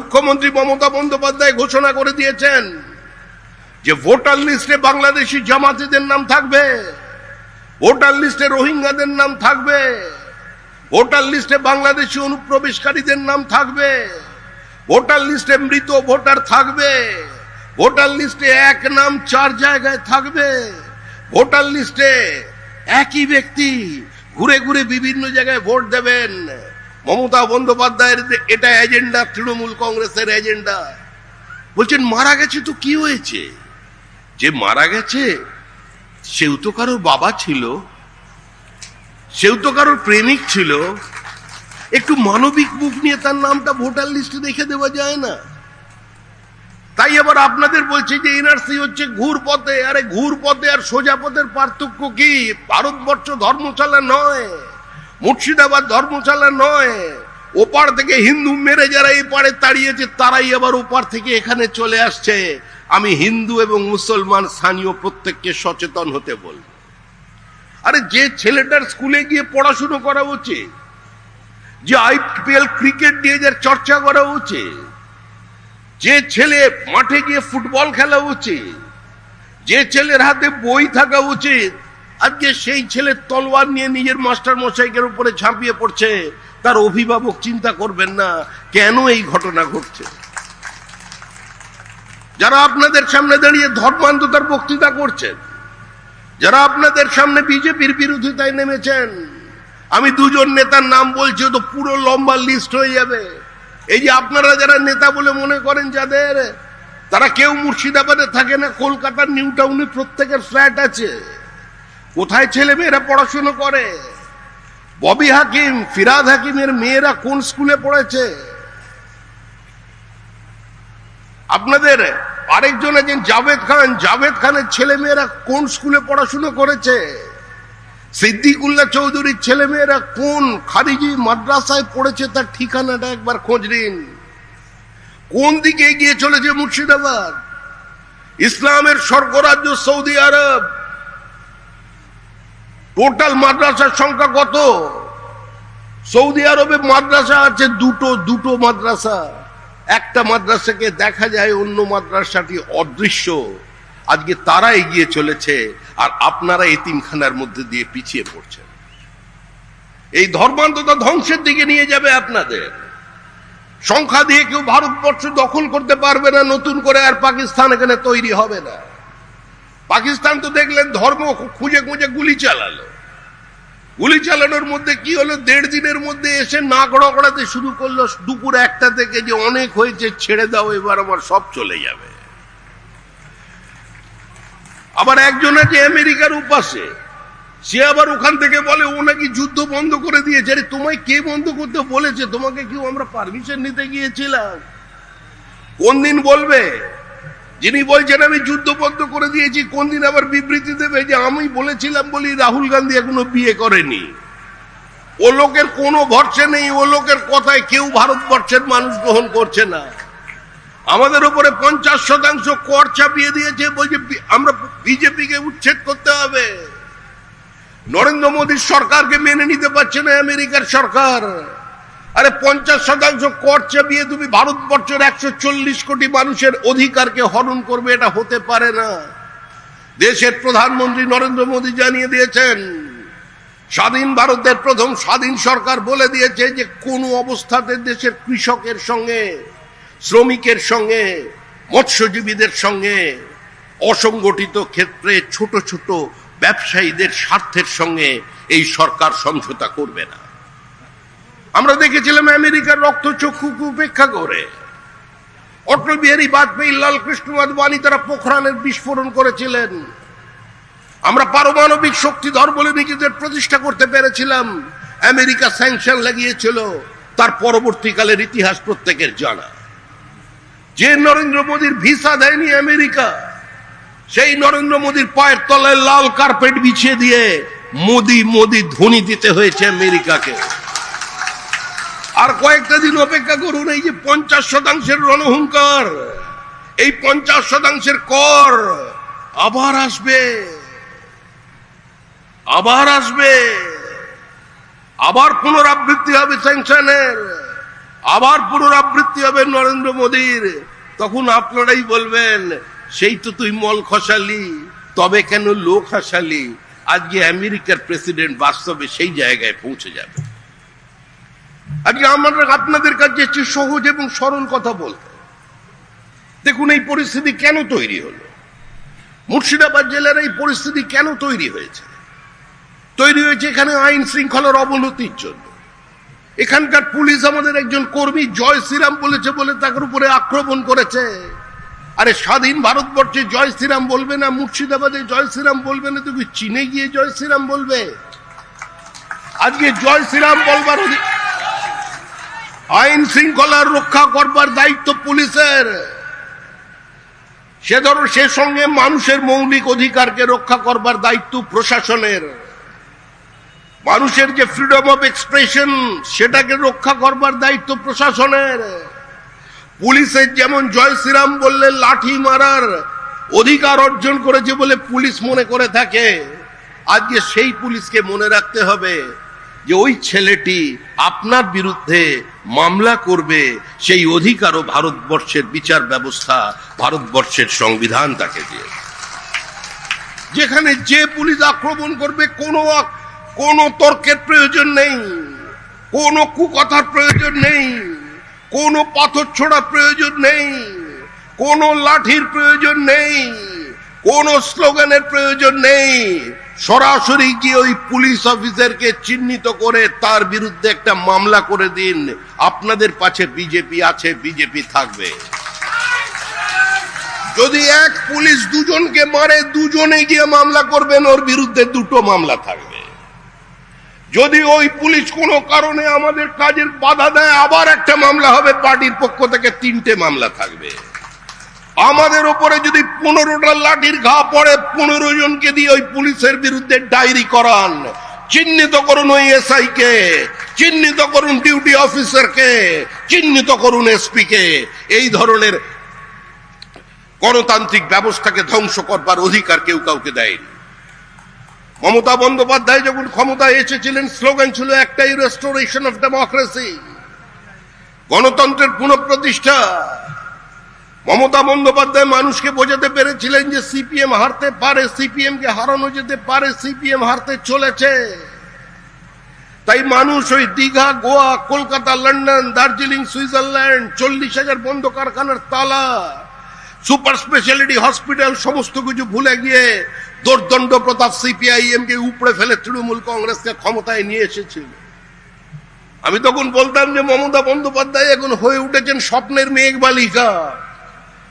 মুখ্যমন্ত্রী মমতা বন্দ্যোপাধ্যায় ঘোষণা করে দিয়েছেন যে ভোটার লিস্টে বাংলাদেশি জামাতিদের নাম থাকবে, ভোটার লিস্টে রোহিঙ্গাদের নাম থাকবে, ভোটার লিস্টে বাংলাদেশি অনুপ্রবেশকারীদের নাম থাকবে, ভোটার লিস্টে মৃত ভোটার থাকবে, ভোটার লিস্টে এক নাম চার জায়গায় থাকবে, ভোটার লিস্টে একই ব্যক্তি ঘুরে ঘুরে বিভিন্ন জায়গায় ভোট দেবেন। মমতা বন্দ্যোপাধ্যায়ের এটা এজেন্ডা তৃণমূল কংগ্রেসের এজেন্ডা বলছেন, মারা গেছে তো কি হয়েছে? যে মারা গেছে, সেও তো কারোর বাবা ছিল, সেও তো কারোর প্রেমিক ছিল। একটু মানবিক মুখ নিয়ে তার নামটা ভোটার লিস্টে দেখে দেওয়া যায় না। তাই আবার আপনাদের বলছে যে, এনআরসি হচ্ছে ঘুর পথে। আরে, ঘুর পথে আর সোজা পথের পার্থক্য কি? ভারতবর্ষ ধর্মশালা নয়। মুর্শিদাবাদ ধর্মশালা নয়। ওপার থেকে হিন্দু মেরে যারা এই পারে তাড়িয়েছে তারাই আবার ওপার থেকে এখানে চলে আসছে। আমি হিন্দু এবং মুসলমান স্থানীয় প্রত্যেককে সচেতন হতে বলব। আরে যে ছেলেটার স্কুলে গিয়ে পড়াশুনো করা উচিত, যে আইপিএল ক্রিকেট নিয়ে যার চর্চা করা উচিত, যে ছেলে মাঠে গিয়ে ফুটবল খেলা উচিত, যে ছেলের হাতে বই থাকা উচিত আজকে সেই ছেলে তলোয়ার নিয়ে নিজের মাস্টার মশাইকের উপরে ঝাঁপিয়ে পড়ছে। তার অভিভাবক চিন্তা করবেন না, কেন এই ঘটনা ঘটছে? যারা আপনাদের সামনে দাঁড়িয়ে ধর্মান্ধতার বক্তৃতা করছেন, যারা আপনাদের সামনে বিজেপির বিরোধিতায় নেমেছেন, আমি দুজন নেতার নাম বলছি তো পুরো লম্বা লিস্ট হয়ে যাবে। এই যে আপনারা যারা নেতা বলে মনে করেন যাদের, তারা কেউ মুর্শিদাবাদে থাকে না, কলকাতার নিউ টাউনে প্রত্যেকের ফ্ল্যাট আছে। কোথায় ছেলে মেয়েরা পড়াশুনো করে? ববি হাকিম, ফিরাদ হাকিমের মেয়েরা কোন স্কুলে পড়েছে? আপনাদের আরেকজন আছেন জাভেদ খান, জাভেদ খানের ছেলে মেয়েরা কোন স্কুলে পড়াশুনো করেছে? সিদ্দিকুল্লাহ চৌধুরীর ছেলে মেয়েরা কোন খারিজি মাদ্রাসায় পড়েছে তার ঠিকানাটা একবার খোঁজ নিন। কোন দিকে এগিয়ে চলেছে মুর্শিদাবাদ? ইসলামের স্বর্গরাজ্য সৌদি আরব। টোটাল মাদ্রাসার সংখ্যা কত? সৌদি আরবে মাদ্রাসা আছে দুটো দুটো মাদ্রাসা। একটা মাদ্রাসাকে দেখা যায় অন্য মাদ্রাসাটি অদৃশ্য। আজকে তারা এগিয়ে চলেছে আর আপনারা এতিমখানার মধ্যে দিয়ে পিছিয়ে পড়ছেন। এই ধর্মান্ততা ধ্বংসের দিকে নিয়ে যাবে আপনাদের। সংখ্যা দিয়ে কেউ ভারতবর্ষ দখল করতে পারবে না, নতুন করে আর পাকিস্তান এখানে তৈরি হবে না। পাকিস্তান তো দেখলেন ধর্ম খুঁজে খুঁজে গুলি চালালো। গুলি চালানোর মধ্যে কি হলো? দেড় দিনের মধ্যে এসে নাক রগড়াতে শুরু করল। দুপুর একটা থেকে যে অনেক হয়েছে, ছেড়ে দাও, এবার আমার সব চলে যাবে। আবার একজন আছে আমেরিকার উপাসে। সে আবার ওখান থেকে বলে, ও নাকি যুদ্ধ বন্ধ করে দিয়েছে। আরে, তোমায় কে বন্ধ করতে বলেছে? তোমাকে কেউ আমরা পারমিশন নিতে গিয়েছিলাম? কোন দিন বলবে? যিনি বলছেন, আমি যুদ্ধ বন্ধ করে দিয়েছি, কোন দিন আবার বিবৃতি দেবে? যে আমি বলেছিলাম বলি, রাহুল গান্ধী এখনও বিয়ে করেনি। ও লোকের কোনো ভরসা নেই, ও লোকের কথায় কেউ ভারতবর্ষের মানুষ গ্রহণ করছে না। আমাদের উপরে পঞ্চাশ শতাংশ কর চাপিয়ে দিয়েছে, বলছে, আমরা বিজেপিকে উচ্ছেদ করতে হবে। নরেন্দ্র মোদীর সরকারকে মেনে নিতে পারছে না আমেরিকার সরকার। আরে পঞ্চাশ শতাংশ কর চাপিয়ে তুমি ভারতবর্ষের একশো চল্লিশ কোটি মানুষের অধিকারকে হরণ করবে, এটা হতে পারে না। দেশের প্রধানমন্ত্রী নরেন্দ্র মোদী জানিয়ে দিয়েছেন, স্বাধীন ভারতের প্রথম স্বাধীন সরকার বলে দিয়েছে যে কোনো অবস্থাতে দেশের কৃষকের সঙ্গে, শ্রমিকের সঙ্গে, মৎস্যজীবীদের সঙ্গে, অসংগঠিত ক্ষেত্রে ছোট ছোট ব্যবসায়ীদের স্বার্থের সঙ্গে এই সরকার সমঝোতা করবে না। আমরা দেখেছিলাম আমেরিকার রক্তচক্ষুকে উপেক্ষা করে। অটল বিহারী বাজপেয়ী লাল কৃষ্ণ আদবানি তারা পোখরানের বিস্ফোরণ করেছিলেন। আমরা পারমাণবিক শক্তিধর বলে নিজেদের প্রতিষ্ঠা করতে পেরেছিলাম। আমেরিকা স্যাংশন লাগিয়েছিল, তার পরবর্তীকালের ইতিহাস প্রত্যেকের জানা। যে নরেন্দ্র মোদীর ভিসা দেয়নি আমেরিকা, সেই নরেন্দ্র মোদীর পায়ের তলায় লাল কার্পেট বিছিয়ে দিয়ে মোদি মোদি ধ্বনি দিতে হয়েছে আমেরিকাকে। আর কয়েকটা দিন অপেক্ষা করুন, এই যে পঞ্চাশ শতাংশের রণহুঙ্কার, এই পঞ্চাশ শতাংশের কর আবার আসবে আবার আসবে, আবার পুনরাবৃত্তি হবে স্যাংশনের, আবার পুনরাবৃত্তি হবে নরেন্দ্র মোদীর। তখন আপনারাই বলবেন, সেই তো তুই মল খসালি, তবে কেন লোক হাসালি? আজকে আমেরিকার প্রেসিডেন্ট বাস্তবে সেই জায়গায় পৌঁছে যাবে। আজকে আমরা আপনাদের কাছে হচ্ছে সহজ এবং সরল কথা বলতে। দেখুন, এই পরিস্থিতি কেন তৈরি হলো? মুর্শিদাবাদ জেলার এই পরিস্থিতি কেন তৈরি হয়েছে? তৈরি হয়েছে এখানে আইন শৃঙ্খলার অবনতির জন্য। এখানকার পুলিশ আমাদের একজন কর্মী জয় শ্রীরাম বলেছে বলে তার উপরে আক্রমণ করেছে। আরে স্বাধীন ভারতবর্ষে জয় শ্রীরাম বলবে না, মুর্শিদাবাদে জয় শ্রীরাম বলবে না তুমি চীনে গিয়ে জয় শ্রীরাম বলবে? আজকে জয় শ্রীরাম বলবার অধি- আইন শৃঙ্খলার রক্ষা করবার দায়িত্ব পুলিশের। সে ধরো সে সঙ্গে মানুষের মৌলিক অধিকারকে রক্ষা করবার দায়িত্ব প্রশাসনের। মানুষের যে ফ্রিডম অফ এক্সপ্রেশন সেটাকে রক্ষা করবার দায়িত্ব প্রশাসনের। পুলিশের যেমন জয় শ্রীরাম বললে লাঠি মারার অধিকার অর্জন করেছে বলে পুলিশ মনে করে থাকে। আজকে সেই পুলিশকে মনে রাখতে হবে। যে ওই ছেলেটি আপনার বিরুদ্ধে মামলা করবে, সেই অধিকারও ভারতবর্ষের বিচার ব্যবস্থা, ভারতবর্ষের সংবিধান তাকে দিয়ে যেখানে যে পুলিশ আক্রমণ করবে, কোনো কোনো তর্কের প্রয়োজন নেই, কোনো কুকথার প্রয়োজন নেই, কোনো পাথর ছোড়ার প্রয়োজন নেই, কোনো লাঠির প্রয়োজন নেই। কোনো স্লোগানের প্রয়োজন নেই। সরাসরি গিয়ে ওই পুলিশ অফিসারকে চিহ্নিত করে তার বিরুদ্ধে একটা মামলা করে দিন। আপনাদের পাশে বিজেপি আছে, বিজেপি থাকবে। যদি এক পুলিশ দুজনকে মারে দুজনে গিয়ে মামলা করবেন, ওর বিরুদ্ধে দুটো মামলা থাকবে। যদি ওই পুলিশ কোনো কারণে আমাদের কাজের বাধা দেয়, আবার একটা মামলা হবে, পার্টির পক্ষ থেকে তিনটে মামলা থাকবে। আমাদের ওপরে যদি পনেরোটা লাঠির ঘা পড়ে, পনেরো জনকে দিয়ে ওই পুলিশের বিরুদ্ধে ডায়েরি করান। চিহ্নিত করুন ওই এসআই কে চিহ্নিত করুন ডিউটি অফিসারকে, চিহ্নিত করুন এসপি কে এই ধরনের গণতান্ত্রিক ব্যবস্থাকে ধ্বংস করবার অধিকার কেউ কাউকে দেয়নি। মমতা বন্দ্যোপাধ্যায় যখন ক্ষমতায় এসেছিলেন, স্লোগান ছিল একটাই রেস্টোরেশন অফ ডেমোক্রেসি গণতন্ত্রের পুনঃপ্রতিষ্ঠা। মমতা বন্দ্যোপাধ্যায় মানুষকে বোঝাতে পেরেছিলেন যে সিপিএম হারতে পারে, সিপিএম কে হারানো যেতে পারে, সিপিএম হারতে চলেছে। তাই মানুষ ওই দীঘা, গোয়া, কলকাতা, লন্ডন, দার্জিলিং, সুইজারল্যান্ড, চল্লিশ হাজার বন্ধ কারখানার তালা, সুপার স্পেশালিটি হসপিটাল, সমস্ত কিছু ভুলে গিয়ে দোর্দণ্ড প্রতাপ সিপিআইএম কে উপড়ে ফেলে তৃণমূল কংগ্রেসকে ক্ষমতায় নিয়ে এসেছিল আমি তখন বলতাম যে মমতা বন্দ্যোপাধ্যায় এখন হয়ে উঠেছেন স্বপ্নের মেঘ বালিকা।